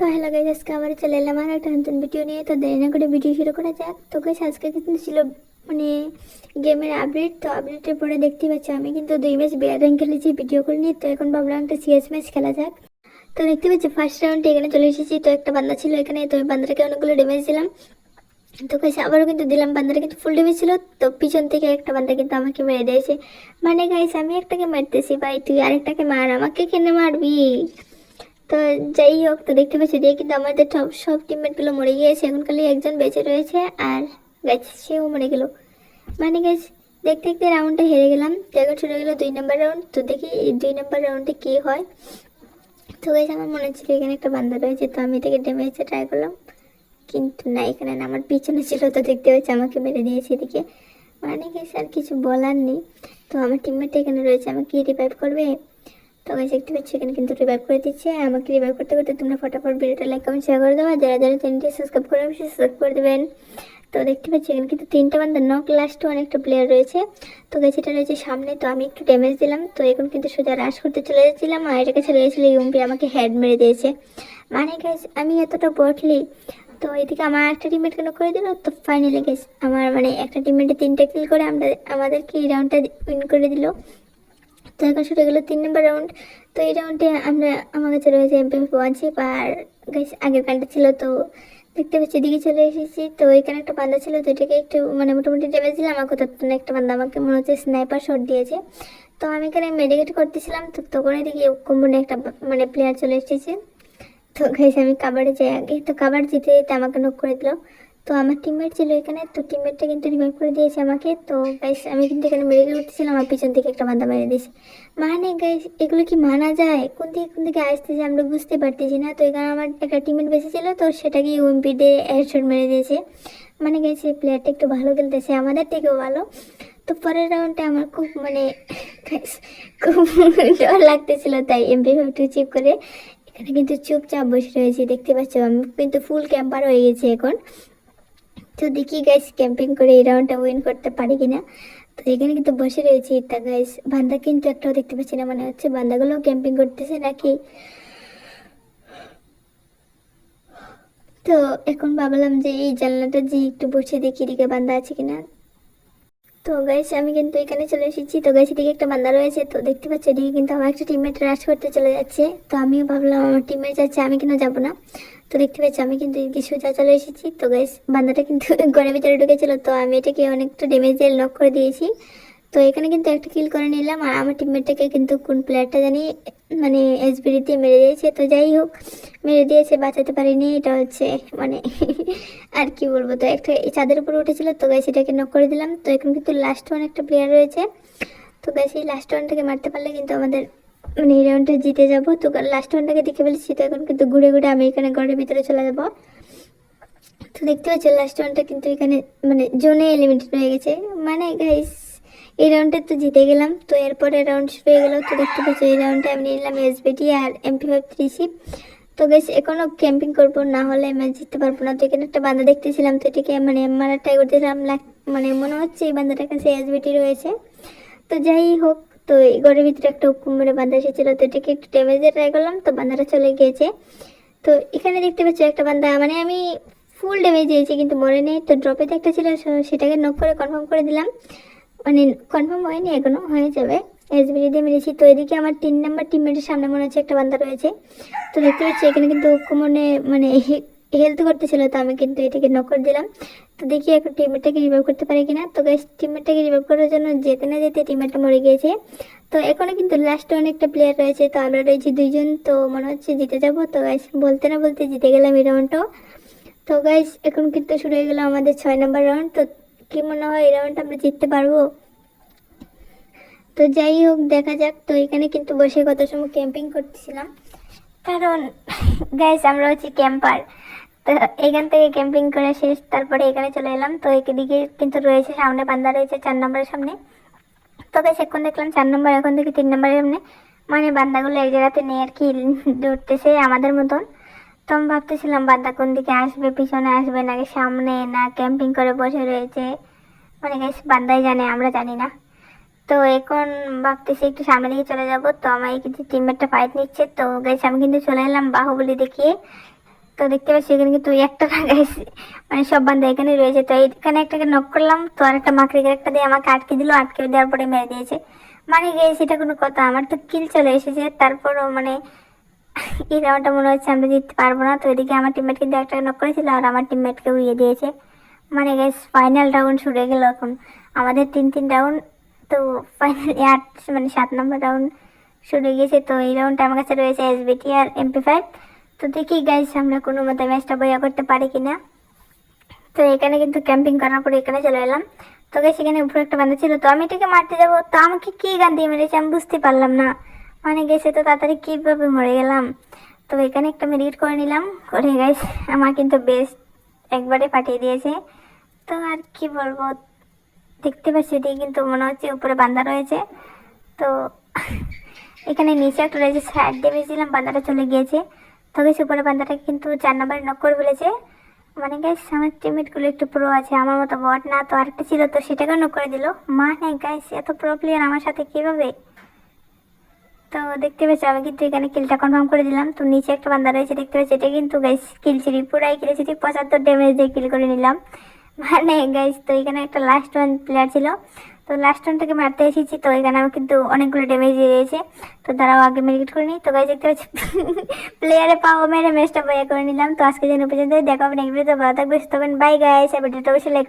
তো hello guys আজকে আবার চলে এলাম আর একটা নতুন ভিডিও নিয়ে। তো দেরি না করে ভিডিও শুরু করা যাক। তো গাইজ আজকে কিন্তু ছিল মানে গেমের আপডেট তো আপডেটের পরে দেখতে পাচ্ছি, আমি কিন্তু দুই ম্যাচ বিয়ার র্যাঙ্ক খেলেছি ভিডিও করে নিয়ে। তো এখন ভাবলাম একটা সিএস ম্যাচ খেলা যাক। তো দেখতে পাচ্ছি ফার্স্ট রাউন্ডে এখানে চলে এসেছি। তো একটা বান্দা ছিল এখানে, তো ওই বান্দাটাকে অনেকগুলো ড্যামেজ দিলাম। তো গাইস আবারও কিন্তু দিলাম, বান্দাটা কিন্তু ফুল ড্যামেজ ছিল। তো পিছন থেকে একটা বান্দা কিন্তু আমাকে মেরে দিয়েছে। মানে গাইস আমি একটাকে মারতেছি, ভাই, তুই আরেকটাকে মার, আমাকে কেন মারবি? তো যাই হোক, তো দেখতে পাচ্ছি দিয়ে কিন্তু আমাদের সব টিমমেটগুলো মরে গিয়েছে। এখন খালি একজন বেঁচে রয়েছে আর গাছ সেও মরে গেল। মানে গাছ দেখতে দেখতে রাউন্ডটা হেরে গেলাম। তো শুরু গেলো দুই নম্বর রাউন্ড তো দেখি দুই নম্বর রাউন্ডে কী হয়। তো গাছ আমার মনে হচ্ছিল এখানে একটা বান্দা রয়েছে। তো আমি এটাকে ড্যামেজে ট্রাই করলাম। কিন্তু না, এখানে না, আমার পিছনে ছিল। তো দেখতে পাচ্ছি আমাকে মেরে দিয়েছে এদিকে। মানে গেছে আর কিছু বলার নেই। তো আমার টিমমেট এখানে রয়েছে। আমাকে রিভাইভ করবে? তো গাইস দেখতে পাচ্ছি, এখানে কিন্তু রিভাইভ করে দিচ্ছে। আমাকে রিভাইভ করতে করতে তোমরা ফটাফট ভিডিওটা লাইক কমেন্ট শেয়ার করে দেওয়া যারা যারা চ্যানেলটি সাবস্ক্রাইব করে সাবস্ক্রাইব করে দেবেন। তো দেখতে পাচ্ছি, এখানে কিন্তু তিনটা বান্দা নক লাস্টও অনেকটা প্লেয়ার রয়েছে। তো গাছ এটা রয়েছে সামনে। তো আমি একটু ড্যামেজ দিলাম। তো এখন কিন্তু সোজা রাশ করতে চলে যাচ্ছিলাম। আর এটাকে চলে গেছিল ইউম্পি আমাকে হেড মেরে দিয়েছে। মানে গাইস আমি এতটা বটলি তো এদিকে আমার একটা টিমমেট কেন করে দিল। তো ফাইনালি গেস আমার মানে একটা টিমমেটে তিনটা কিল করে। আমরা আমাদেরকে এই রাউন্ডটা উইন করে দিল। তো এখন শুরু গেলো তিন নম্বর রাউন্ড তো এই রাউন্ডে আমরা, আমার কাছে রয়েছে এমপি ওয়ান চিপ আর আগের কানটা ছিল, তো দেখতে পাচ্ছি, এদিকে চলে এসেছি। তো এখানে একটা বান্দা ছিল তো এটাকে একটু মানে মোটামুটি ড্যামেজ দিলাম। আমাকে ততক্ষণ একটা বান্দা আমাকে মনে হচ্ছে স্নাইপার শট দিয়েছে। তো আমি এখানে মেডিকেট করতেছিলাম, তো তখন এদিকে কোম্পানি একটা মানে প্লেয়ার চলে এসেছে। তো গাইস আমি কাবাডে যাই আগে। তো কাবাড জিতে যেতে আমাকে নক করে দিল। তো আমার টিমমেট ছিল এখানে, তো টিমমেটটা কিন্তু রিভাইভ করে দিয়েছে আমাকে। তো গাইস আমি কিন্তু এখানে মেডিকেল উঠতেছিলাম আমার পিছন থেকে একটা বান্দা মেরে দিয়েছে। মানে গাইস এগুলো কি মানা যায়? কোন দিকে কোন দিকে আসতেছে আমরা বুঝতে পারতেছি না। তো এখানে আমার একটা টিমমেট বেঁচে ছিল, তো সেটাকে ইউএমপি দিয়ে হেডশট মেরে দিয়েছে। মানে গাইস এই প্লেয়ারটা একটু ভালো খেলতেছে, আমাদের থেকেও ভালো। তো পরের রাউন্ডে আমার খুব মানে খুব ডর লাগতেছিল, তাই এমপি ফাইভটি চিপ করে। এখানে কিন্তু চুপচাপ বসে রয়েছি, দেখতে পাচ্ছ, আমি কিন্তু ফুল ক্যাম্পার হয়ে গেছি এখন। তো দেখি গাইস ক্যাম্পিং করে এই রাউন্ডটা উইন করতে পারি কিনা। তো এখানে কিন্তু বসে রয়েছি তা গাইস বান্দা কিন্তু একটাও দেখতে পাচ্ছি না, মনে হচ্ছে। বান্দাগুলো ক্যাম্পিং করতেছে নাকি? তো এখন ভাবলাম যে এই জানলাটা যে একটু বসে দেখি দিকে বান্দা আছে কিনা। তো গাইস আমি কিন্তু এখানে চলে এসেছি। তো গাইস এদিকে একটা বান্দা রয়েছে। তো দেখতে পাচ্ছি, এদিকে কিন্তু আমার একটা টিমমেট রাশ করতে চলে যাচ্ছে। তো আমিও ভাবলাম আমার টিমমেট যাচ্ছে, আমি কেন যাব না? তো দেখতে পাচ্ছি, আমি কিন্তু এদিকে সোজা চলে এসেছি। তো গাইস বান্দাটা কিন্তু ঘরের ভিতরে ঢুকেছিল, তো আমি এটাকে অনেকটা ড্যামেজ দিয়ে লক করে দিয়েছি। তো এখানে কিন্তু একটা কিল করে নিলাম, আর আমার টিমমেটটাকে কিন্তু কোন প্লেয়ারটা জানি মানে এসবিডি দিয়ে মেরে দিয়েছে। তো যাই হোক, মেরে দিয়েছে, বাঁচাতে পারিনি, এটা হচ্ছে মানে আর কি বলব, তো একটা চাঁদের উপরে উঠেছিল, তো গাইস এটাকে নক করে দিলাম। তো এখন কিন্তু লাস্ট ওয়ান একটা প্লেয়ার রয়েছে। তো গাইস এই লাস্ট ওয়ানটাকে মারতে পারলে কিন্তু আমাদের মানে এই রাউন্ডটা জিতে যাব। তো লাস্ট ওয়ানটাকে দেখে ফেলেছি, তো এখন কিন্তু ঘুরে ঘুরে আমি এখানে ঘরের ভিতরে চলে যাব। তো দেখতে পাচ্ছি লাস্ট ওয়ানটা কিন্তু এখানে মানে জোনে এলিমিনেটেড হয়ে গেছে। মানে গাইস এই রাউন্ডে তো জিতে গেলাম। তো এরপরে রাউন্ড হয়ে গেল। তো দেখতে পাচ্ছি, এই রাউন্ডটা আমি নিলাম এসবিটি আর এমপি ফাইভ থ্রি সিপ তো গাইস এখনও ক্যাম্পিং করব, না হলে ম্যাচ জিততে পারব না। তো এখানে একটা বান্দা দেখতেছিলাম, তো এটাকে মানে মারা ট্রাই করতেছিলাম। মানে মনে হচ্ছে এই বান্দাটার কাছে এসবিটি রয়েছে। তো যাই হোক তো এই ঘরের ভিতরে একটা হুকুম মেরে বান্দা এসেছিল, তো এটাকে একটু ড্যামেজে ট্রাই করলাম, তো বান্দাটা চলে গিয়েছে। তো এখানে দেখতে পাচ্ছি একটা বান্দা মানে আমি ফুল ড্যামেজ দিয়েছি, কিন্তু মরে নেই। তো ড্রপেতে একটা ছিল সেটাকে নক করে কনফার্ম করে দিলাম। মানে কনফার্ম হয়নি, এখনও হয়ে যাবে। এসবিডি দিয়ে মেরেছি। তো এদিকে আমার তিন নাম্বার টিমমেটের সামনে মনে হচ্ছে একটা বান্দা রয়েছে। তো দেখতে পাচ্ছি এখানে কিন্তু কুমনে মানে হেলথ করতেছিল তো আমি কিন্তু এটাকে নক করে দিলাম। তো দেখি এখন টিমমেটটাকে রিভাইভ করতে পারি কিনা। তো গাইস টিমমেটটাকে রিভাইভ করার জন্য যেতে না যেতে টিমমেটটা মরে গিয়েছে। তো এখনও কিন্তু লাস্টে অনেকটা প্লেয়ার রয়েছে, তো আমরা রয়েছি দুইজন, তো মনে হচ্ছে জিতে যাব। তো গাইস বলতে না বলতে জিতে গেলাম এই রাউন্ডটাও তো গাইস এখন কিন্তু শুরু হয়ে গেল আমাদের ছয় নম্বর রাউন্ড তো কি মনে হয় এই রাউন্ডটা আমরা জিততে পারব? তো যাই হোক, দেখা যাক। তো এখানে কিন্তু বসে কত সময় ক্যাম্পিং করতেছিলাম। কারণ গাইস আমরা হচ্ছে ক্যাম্পার তো এখান থেকে ক্যাম্পিং করে শেষ, তারপরে এখানে চলে এলাম। তো এদিকে কিন্তু রয়েছে, সামনে বান্দা রয়েছে চার নম্বরের সামনে। তো গাইস এখন দেখলাম চার নম্বর, এখন থেকে তিন নম্বরের সামনে। মানে বান্দাগুলো এক জায়গাতে নিয়ে আর কি, দৌড়তেছে আমাদের মতন। তো আমি ভাবতেছিলাম, বান্দা কোন দিকে আসবে, পিছনে আসবে, নাকি সামনে, না ক্যাম্পিং করে বসে রয়েছে? মানে গাইস বান্দাই জানে, আমরা জানি না। তো এখন ভাবতেছি একটু সামনে দিকে চলে যাব। তো আমার কিছু টিমমেটটা ফাইট নিচ্ছে। তো গাইস আমি কিন্তু চলে এলাম বাহুবলি দেখিয়ে। তো দেখতে পাচ্ছি এখানে কিন্তু একটা না গাইস মানে সব বান্ধা এখানে রয়েছে। তো এখানে একটাকে নক করলাম, তো আর একটা মাকড়ি একটা দিয়ে আমাকে আটকে দিল। আটকে দেওয়ার পরে মেরে দিয়েছে। মানে গিয়ে সেটা কোনো কথা। আমার তো কিল চলে এসেছে। তারপরও মানে এই রাউন্ডটা মনে হচ্ছে আমরা জিততে পারব না। তো এদিকে আমার টিমমেট কিন্তু একটা নক করেছিল আর আমার টিমমেটকে উড়িয়ে দিয়েছে। মানে গাইস ফাইনাল রাউন্ড শুরু হয়ে গেল এখন। আমাদের তিন তিন রাউন্ড তো ফাইনাল আট মানে সাত নম্বর রাউন্ড শুরু হয়ে গেছে। তো এই রাউন্ডটা আমার কাছে রয়েছে এসবিটি আর এমপি ফাইভ তো দেখি গাইস আমরা কোনো মতে ম্যাচটা বইয়া করতে পারি কিনা। তো এখানে কিন্তু ক্যাম্পিং করার পরে এখানে চলে এলাম। তো গাইস এখানে উপরে একটা বান্ধা ছিল, তো আমি এটাকে মারতে যাব। তো আমাকে কি গান দিয়ে মেরেছে আমি বুঝতে পারলাম না। মানে গেছে তো তাড়াতাড়ি কীভাবে মরে গেলাম? তো এখানে একটা মেরিট করে নিলাম। করে গাইস আমার কিন্তু বেস্ট একবারে পাঠিয়ে দিয়েছে। তো আর কি বলব, দেখতে পাচ্ছি এটি কিন্তু মনে হচ্ছে উপরে বান্ধা রয়েছে। তো এখানে নিচে একটা রয়েছে সাইড দিয়ে বেশিলাম বান্দাটা চলে গিয়েছে। তো গেছে উপরে বান্দাটা কিন্তু চার নাম্বারে নক করে ফেলেছে মানে গাইস আমার টিমমেটগুলো একটু প্রো আছে, আমার মতো বট না, তো আরেকটা ছিল তো সেটাকেও নক করে দিল। মানে গাইস এত প্রো প্লেয়ার আমার সাথে কীভাবে? তো দেখতে পেয়েছি আমি কিন্তু এখানে কিলটা কনফার্ম করে দিলাম। তো নিচে একটা বান্দা রয়েছে, দেখতে পাচ্ছি, এটা কিন্তু গাইস কিল চিরি পুরাই কিল চিরি পঁচাত্তর ড্যামেজ দিয়ে কিল করে নিলাম। মানে গাইস তো এখানে একটা লাস্ট ওয়ান প্লেয়ার ছিল। তো লাস্ট ওয়ানটাকে মারতে এসেছি, তো এখানে আমার কিন্তু অনেকগুলো ড্যামেজ দিয়ে দিয়েছে। তো তারাও আগে মেরিট করে নিই। তো গাই দেখতে পাচ্ছি প্লেয়ারে পাওয়া মেরে ম্যাচটা বয়া করে নিলাম। তো আজকে যেন পর্যন্ত দেখা হবে নেক্সট ভিডিওতে ভালো থাকবে বাই গাইস ভিডিওটা অবশ্যই লাইক